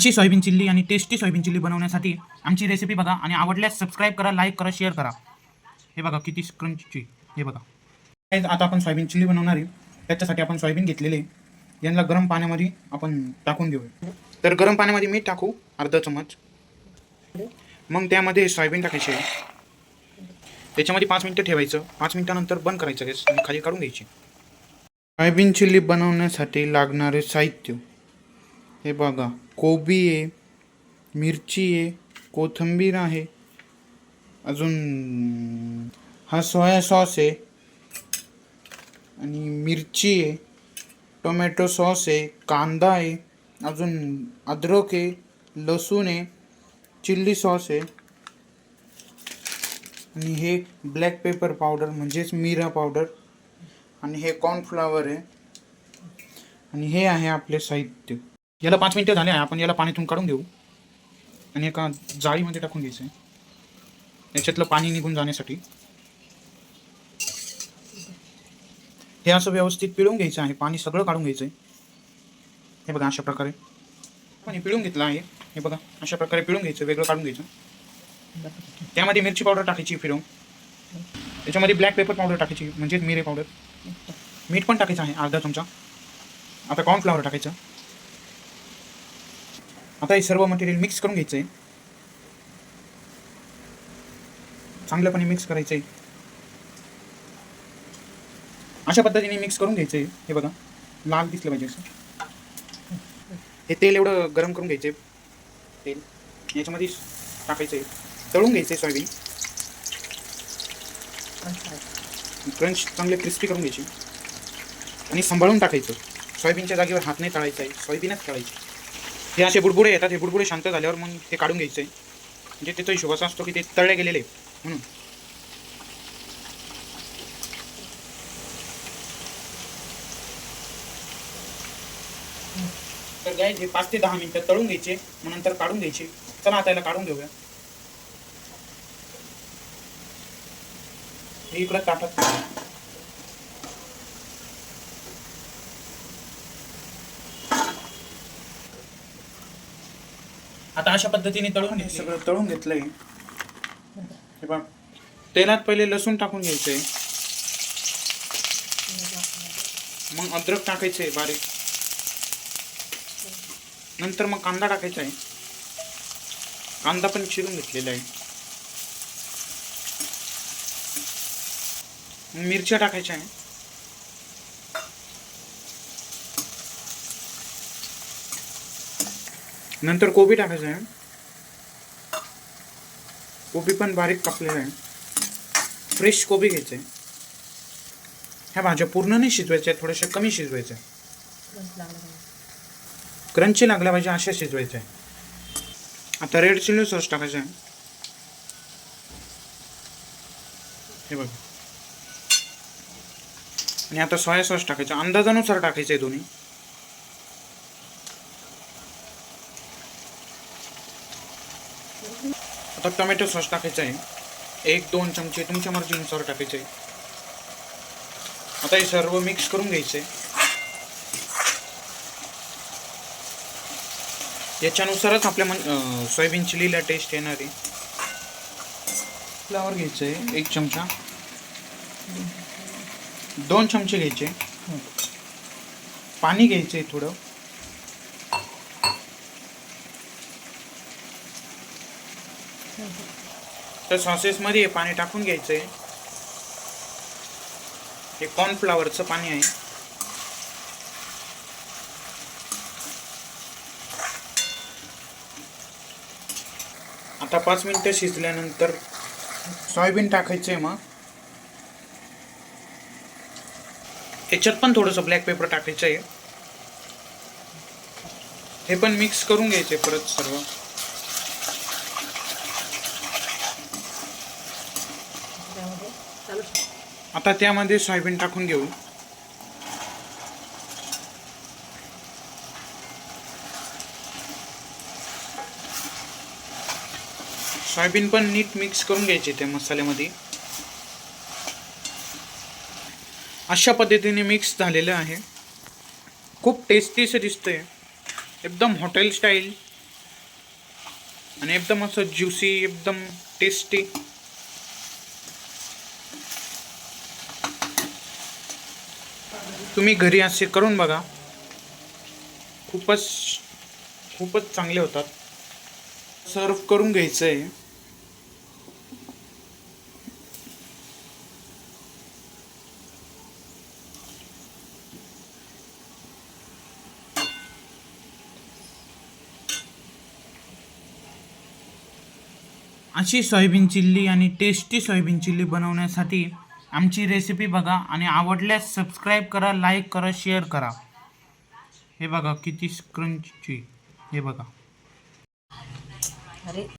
अशी soybean chilli आणि tasty soybean chilli बनवण्यासाठी आमची रेसिपी बघा आणि आवडल्यास सबस्क्राईब करा लाईक करा शेअर करा. हे बघा किती क्रंची हे बघा. आता आपण सोयाबीन चिल्ली बनवणार आहे. त्याच्यासाठी आपण सोयाबीन घेतलेले आहे. यांना गरम पाण्यामध्ये आपण टाकून घेऊया तर गरम पाण्यामध्ये मीठ टाकू अर्धा चमच मग त्यामध्ये सोयाबीन टाकायचे. त्याच्यामध्ये पाच मिनटं ठेवायचं. पाच मिनटानंतर बंद करायचं. गॅस आणि खाली काढून घ्यायची. सोयाबीन चिल्ली बनवण्यासाठी लागणारे साहित्य. हे बघा कोबी आहे मिरची आहे कोथिंबीर आहे. अजून हा सोया सॉस आहे. आणि मिरची आहे टोमॅटो सॉस आहे कांदा आहे अजून अद्रक आहे लसूण आहे चिल्ली सॉस आहे. आणि हे ब्लॅक पेपर पावडर म्हणजेच मिरा पावडर. आणि हे कॉर्नफ्लावर आहे. आणि हे आहे आपले साहित्य. याला पाच मिनटं झाले आहे आपण याला पाण्यातून काढून घेऊ आणि एका जाळीमध्ये टाकून घ्यायचं आहे. याच्यातलं पाणी निघून जाण्यासाठी. हे असं व्यवस्थित पिळून घ्यायचं आहे. पाणी सगळं काढून घ्यायचं आहे. हे बघा अशा प्रकारे. पण हे पिळून घेतलं आहे. हे बघा अशा प्रकारे पिळून घ्यायचं वेगळं काढून घ्यायचं. त्यामध्ये मिरची पावडर टाकायची फिरवून. त्याच्यामध्ये ब्लॅक पेपर पावडर टाकायची म्हणजेच मिरे पावडर मीठ पण टाकायचं आहे अर्धा चमचा. आता कॉर्नफ्लॉवर टाकायचं. आता हे सर्व मटेरियल मिक्स करून घ्यायचं आहे चांगल्यापणे मिक्स करायचं आहे अशा पद्धतीने मिक्स करून घ्यायचं आहे हे बघा. लाल दिसलं पाहिजे असं. हे तेल एवढं गरम करून घ्यायचं तेल. याच्यामध्ये टाकायचं आहे तळून घ्यायचं आहे सोयाबीन. क्रंच चांगले क्रिस्पी करून घ्यायची. आणि सांभाळून टाकायचं. सोयाबीनच्या जागेवर हात नाही तळायचा आहे. सोयाबीनच तळायची. हे असे बुडबुडे येतात हे बुडबुडे शांत झाल्यावर मग ते काढून घ्यायचं आहे म्हणजे त्याचा हिशोब असा असतो की ते तळले गेलेले. म्हणून. तर गाय हे पाच ते दहा मिनिटं तळून घ्यायचे मग नंतर काढून घ्यायचे. चला आता याला काढून घेऊया. हे इकडं काटत आता अशा पद्धतीने तळून घे सगळं तळून घेतलंय. हे बघ तेलात पहिले लसूण टाकून घ्यायचंय मग अद्रक टाकायचंय बारीक. नंतर मग कांदा टाकायचा आहे. कांदा पण चिरून घेतलेला आहे. मिरच्या टाकायच्या आहे. नंतर कोबी टाकायचं आहे. कोबी पण बारीक कापलेला आहे. फ्रेश कोबी घ्यायचं आहे. ह्या भाज्या पूर्ण नाही शिजवायच्या थोड्याशा कमी शिजवायच्या. क्रंची लागल्या पाहिजे अशा शिजवायच्या आहे. आता रेड चिली सॉस टाकायचं आहे. हे बघ. आणि आता सोया सॉस टाकायचं. अंदाजानुसार टाकायचं आहे दोन्ही. आता टोमॅटो सॉस टाकायचं आहे. एक दोन चमचे तुमच्या मर्जीनुसार टाकायचे आहे. आता हे सर्व मिक्स करून घ्यायचं आहे. याच्यानुसारच आपल्या मन सोयाबीन चिलीला टेस्ट येणार आहे. फ्लावर घ्यायचं आहे एक चमचा. दोन चमचे घ्यायचे पाणी घ्यायचं आहे थोडं. तर सॉसेसमध्ये हे पाणी टाकून घ्यायचं आहे हे कॉर्नफ्लावरचं पाणी आहे. आता पाच मिनटं शिजल्यानंतर सोयाबीन टाकायचं आहे मग. याच्यात पण थोडंसं ब्लॅक पेपर टाकायचं आहे हे पण मिक्स करून घ्यायचे परत सर्व. आता त्यामध्ये सोयाबीन टाकून घेऊ. सोयाबीन पण नीट मिक्स करून घ्यायचे त्या मसाल्यामध्ये. अशा पद्धतीने मिक्स झालेलं आहे. खूप टेस्टी असं दिसतंय. एकदम हॉटेल स्टाईल आणि एकदम असं ज्युसी एकदम टेस्टी तुम्ही घरी असे करून बघा. खूपच खूपच चांगले होतात. सर्व करून घ्यायचं आहे अशी सोयाबीन चिल्ली आणि टेस्टी सोयाबीन चिल्ली बनवण्यासाठी आमची रेसिपी बघा आणि आवडल्यास सबस्क्राईब करा लाईक करा शेअर करा. हे बघा किती स्क्रंची हे बघा. अरे.